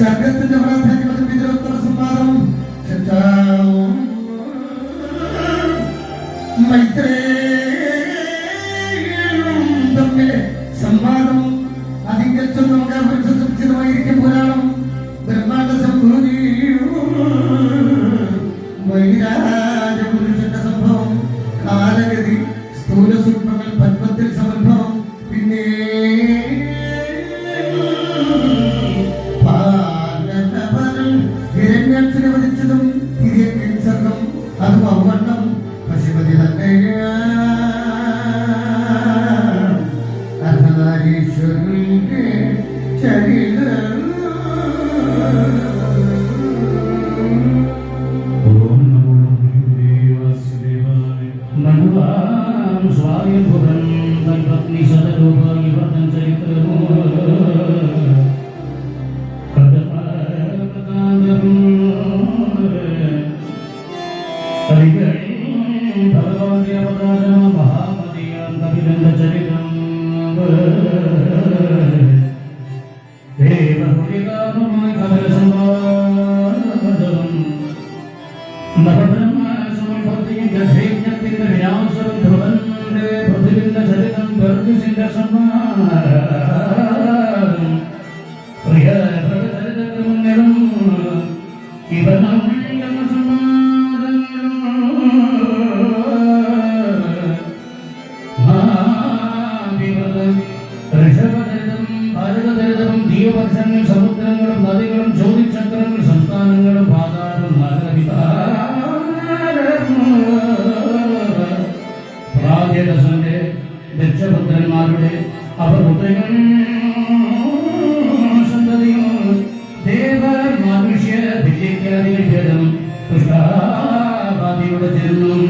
സർഗത്തിന്റെ പ്രാധാന്യം പിതൃത്വ സംവാദം ശ്രദ്ധാവും മനുവാം സ്വായംഭുവൻ തൽപത്നി സദരൂപായി വർദ്ധൻ ചരിത്രമോ സമുദ്രങ്ങളും നദികളും ജ്യോതിചക്രങ്ങളും സംസ്ഥാനങ്ങളും പാതാളും പ്രാജ്യദശന്റെ ദക്ഷപുത്രന്മാരുടെ അപപുത്രനും സന്തതിയും ദേവ മനുഷ്യ വിദ്യയ്ക്കാദികൾ ഭേദം കൃഷ്ണാദിയുടെ ജന്മം.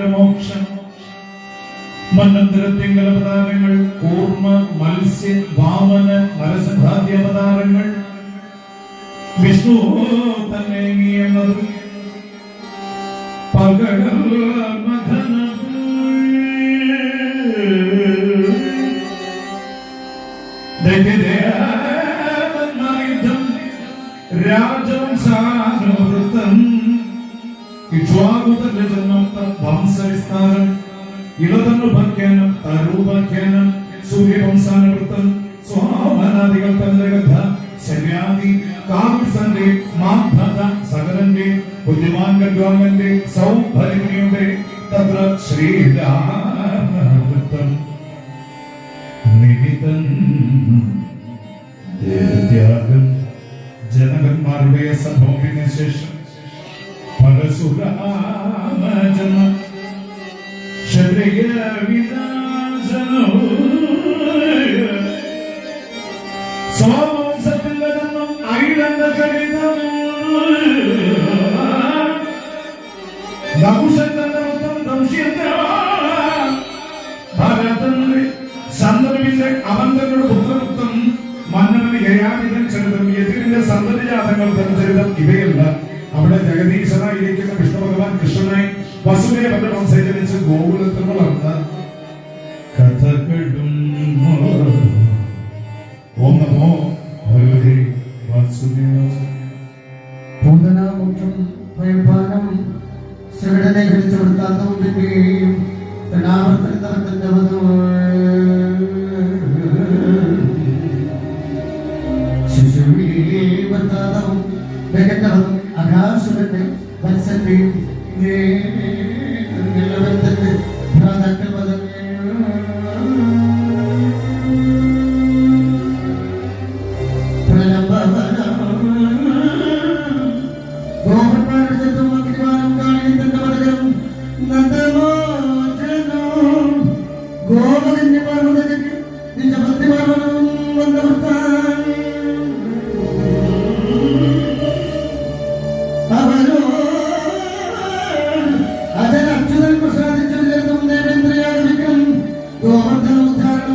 വരണേന്ദ്രന്റെ മോക്ഷം. മന്നന്തരത്തിങ്കൽ അവതാരങ്ങൾ കൂർമ്മ മത്സ്യ വാമന മരസഭാദ്യ അവതാരങ്ങൾ. വിഷ്ണു തന്നെ എന്നത്. പകടൽ ഇളതന്നുപാഖ്യാനം തരൂപാഖ്യാനം സൂര്യവംശാനുവൃത്തം സ്വാമനാദികൾ തന്റെ കഥ ശര്യാദി കാമിസന്റെ മാന്ധത സകലന്റെ ബുദ്ധിമാൻ ഗഡ്വാമന്റെ സൗഭരിണിയുടെ തത്ര ശ്രീരാമൃത്തം നിമിതം ദേവത്യാഗം. ജനകന്മാരുടെ സംഭവത്തിന് ശേഷം പരശുരാമ ജന്മ. Sağ പൂതനാമുഖം ഭയപാനം ശിവടനെ ഘടിച്ചു വൃത്താന്തവും പിന്നെയും തടാവർത്തനത്തിന്റെ ശിശുവീ വൃത്താന്തവും വെകറ്റവും അഘാസുരന്റെ വത്സന്റെയും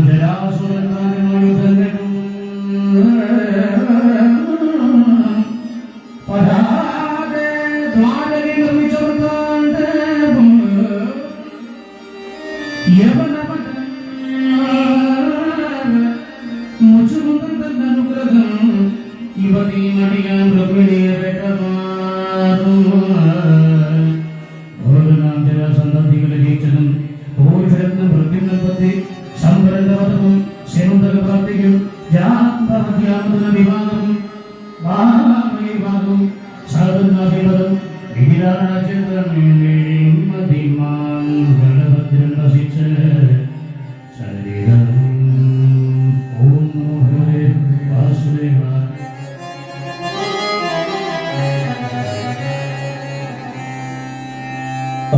ജരാസുരനാണ്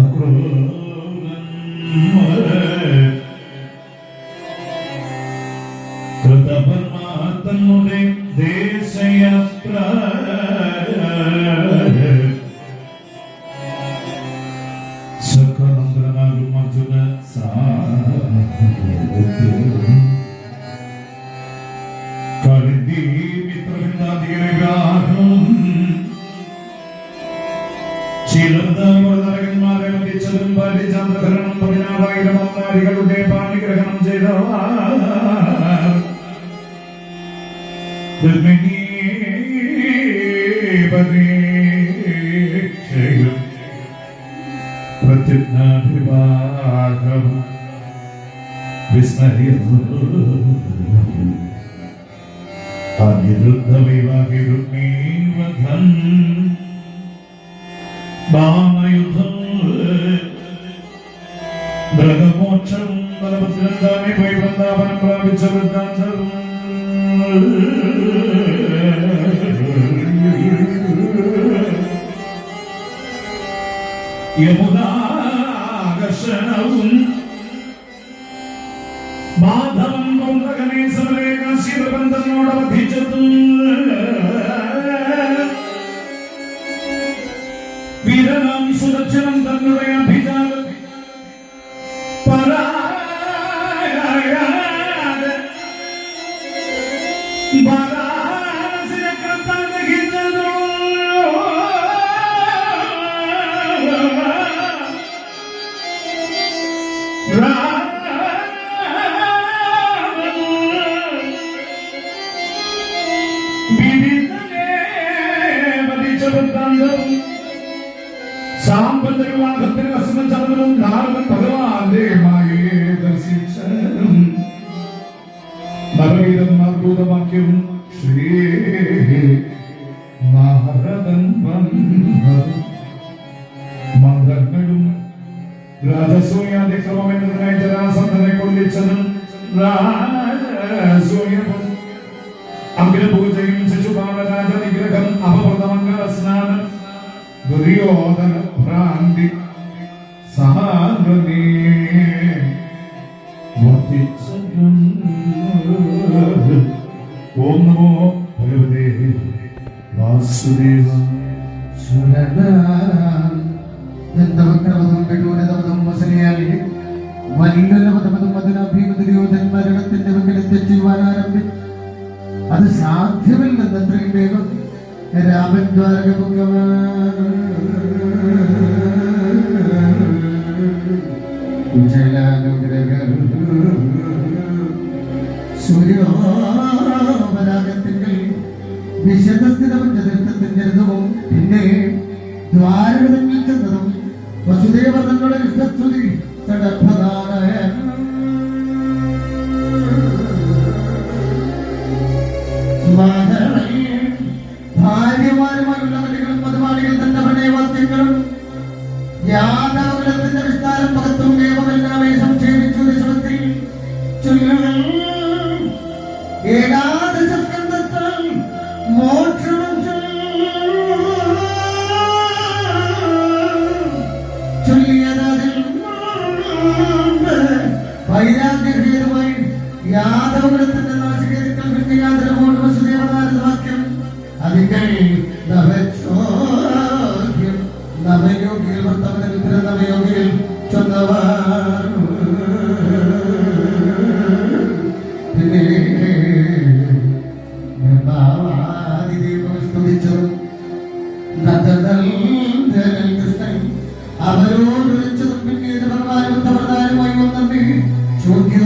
袋に。ബാണയുദ്ധം ഗ്രഹമോക്ഷം പരമത്തിരണ്ടാമി പോയി വൃന്ദാവനം പ്രാപിച്ച വൃന്ദാന്തം യമു ഓം നമോ ഭഗവതേ വാസുദേവ മരണത്തിന്റെ വെങ്കിലത്തെ ചെയ്യുവാൻ ആരംഭിച്ചു അത് സാധ്യമല്ലെന്ന് അത്രയും വേഗം രാമൻ ദ്വാരകമുഖമാണ് രാജകുമാരന്മാരുള്ള നടികളും തന്നെ തന്റെ പ്രണയവാദ്യങ്ങളും വിസ്താരം പകത്തും ¿Por qué.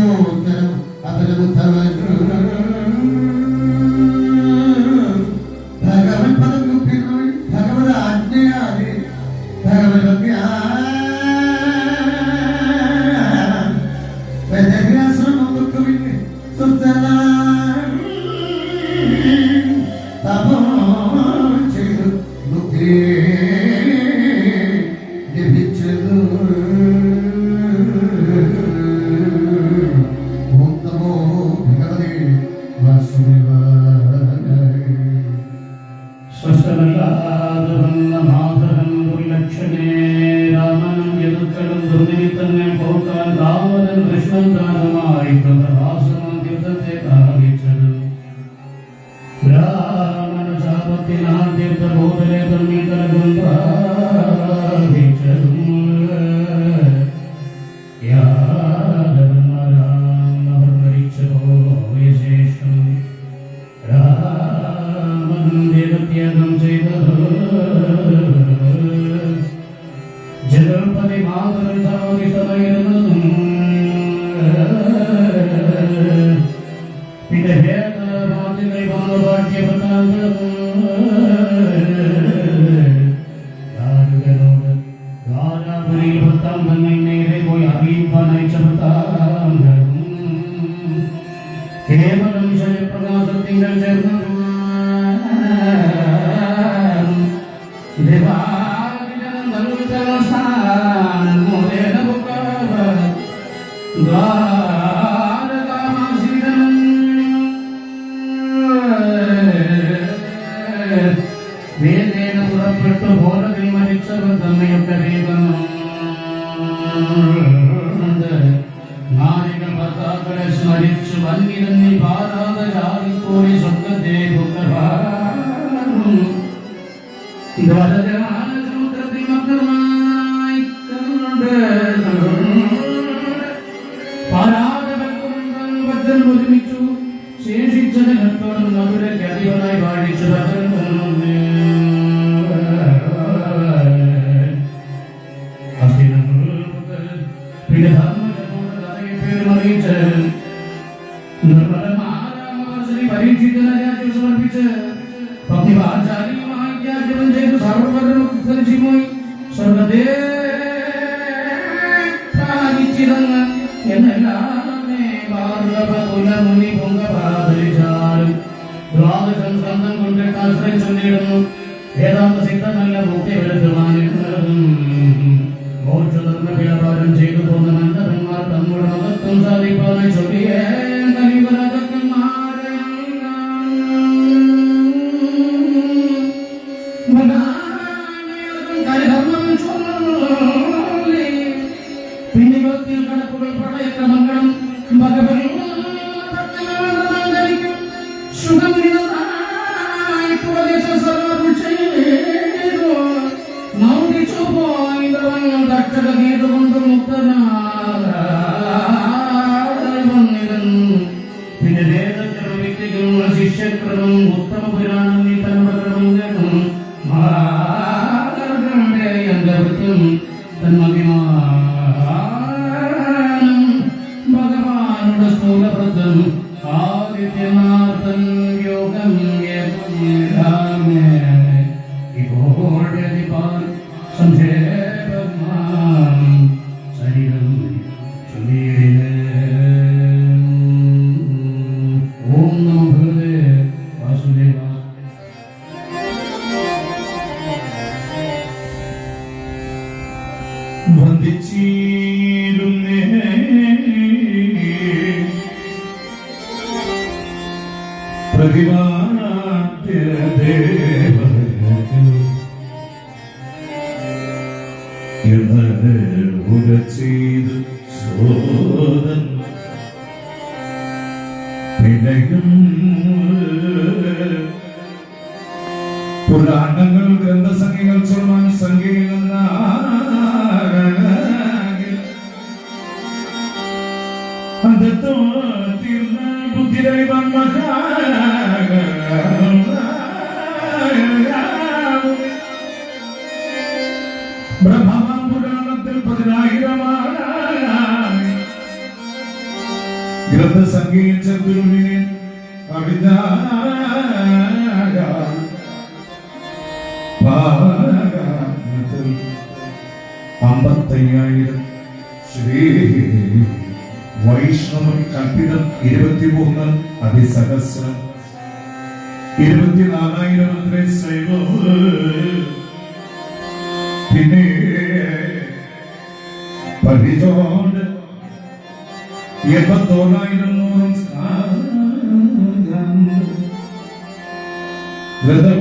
ತೀರ್ಥಬೋಧನೆ ತನ್ನಿತರ ಗ್ರಂಥ Love. ഉത്കരിച്ചുപോയി സ്വർഗദേച്ചിറങ്ങ് എന്നെല്ലാമേ ഭാർഗവ കുലമുനി പൊങ്കഭാവരിച്ചാലും ദ്വാദശം സ്വന്തം കൊണ്ട് ആശ്രയിച്ചു നേടുന്നു ഉരച്ചി വൈഷ്ണവ കൽപ്പിതം ഇരുപത്തിമൂന്ന് അതിസഹസ്രം. ഇരുപത്തിനാലായിരം അത്രേ ശൈവ. പിന്നെ പരിചോണ്ട് എൺപത്തോളായിരം നൂറും ഹൃദയ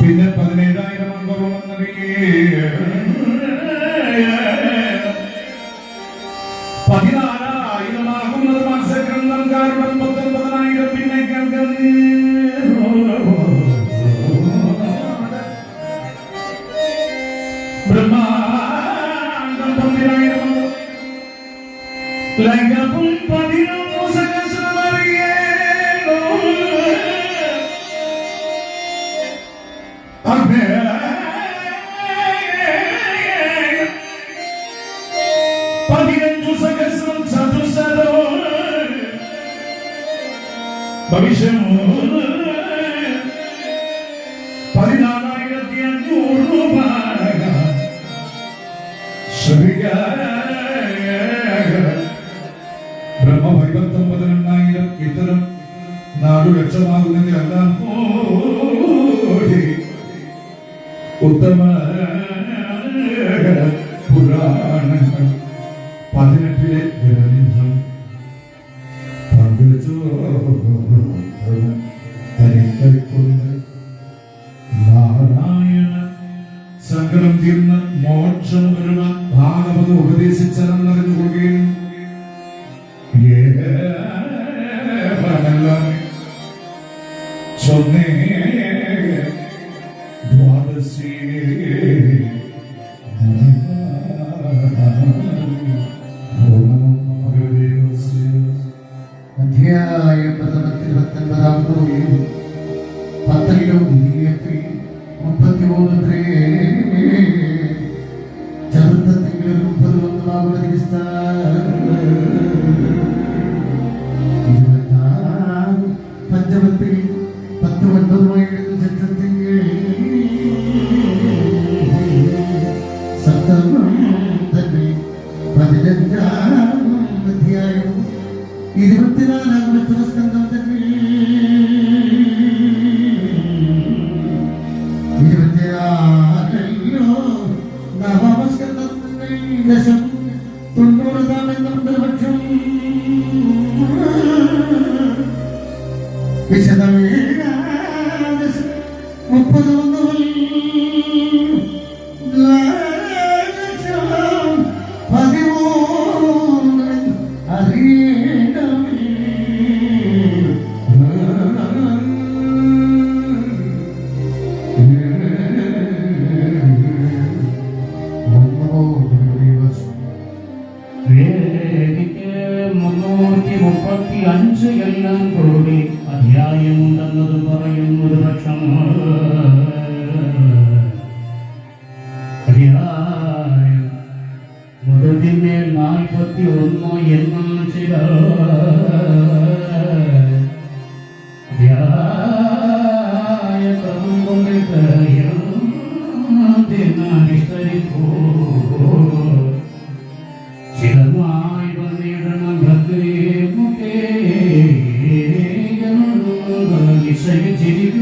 പിന്നെ പതിനേഴായിരം അംഗങ്ങളുണ്ടെങ്കിൽ ബ്രഹ്മഭൈവത്വം പതിനെണ്ണായിരം ഇത്തരം നാടു ലക്ഷമാകുന്നതിനെല്ലാം ഉത്തമ കടന്നുപോയി പത്ത് കിലോ നീയത്തിൽ മുപ്പത്തി മൂന്നത്രേ ചെറുത്തത്തെങ്കിലും മുപ്പത് ഒന്നാമത് 谁提？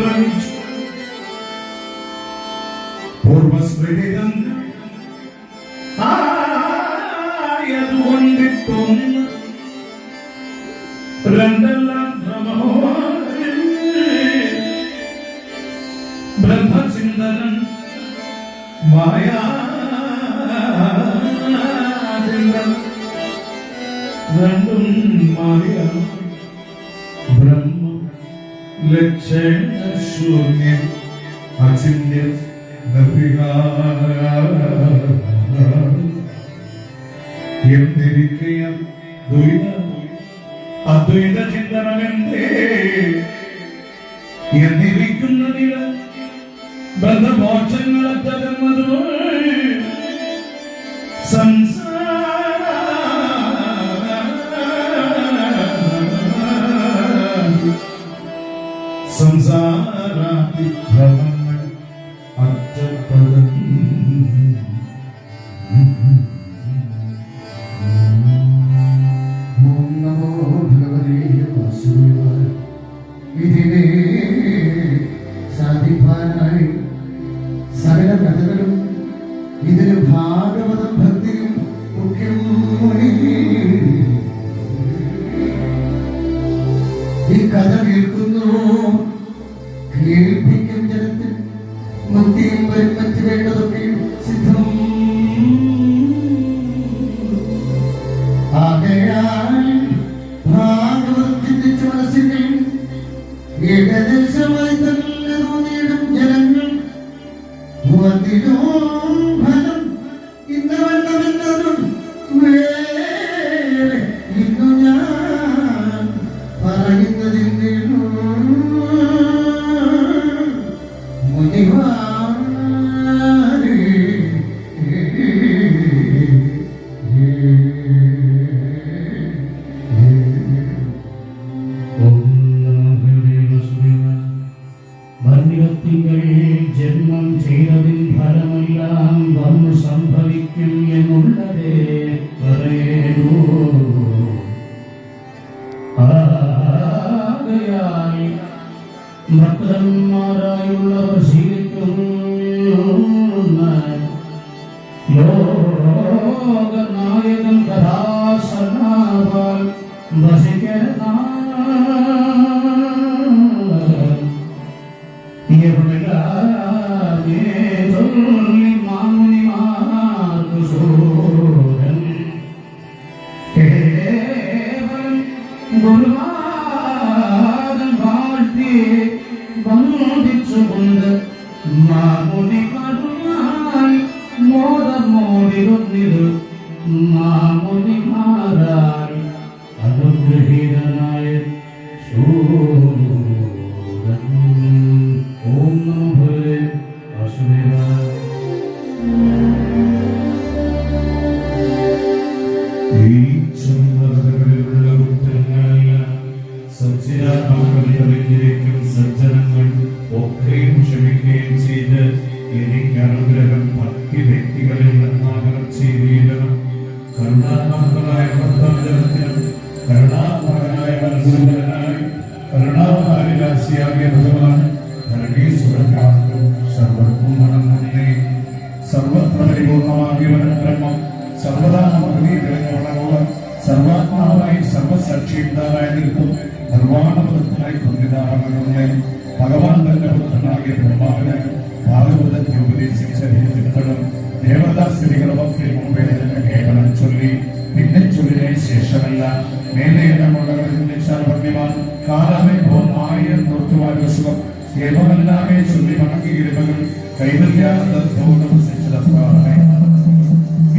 പ്രയോഗിച്ചു പൂർവസ്മൃതിതം ആയതുകൊണ്ടിട്ടും രണ്ടല്ല samsara bhava തുച്ഛമായി തന്നെ ജനങ്ങൾ. obrigado.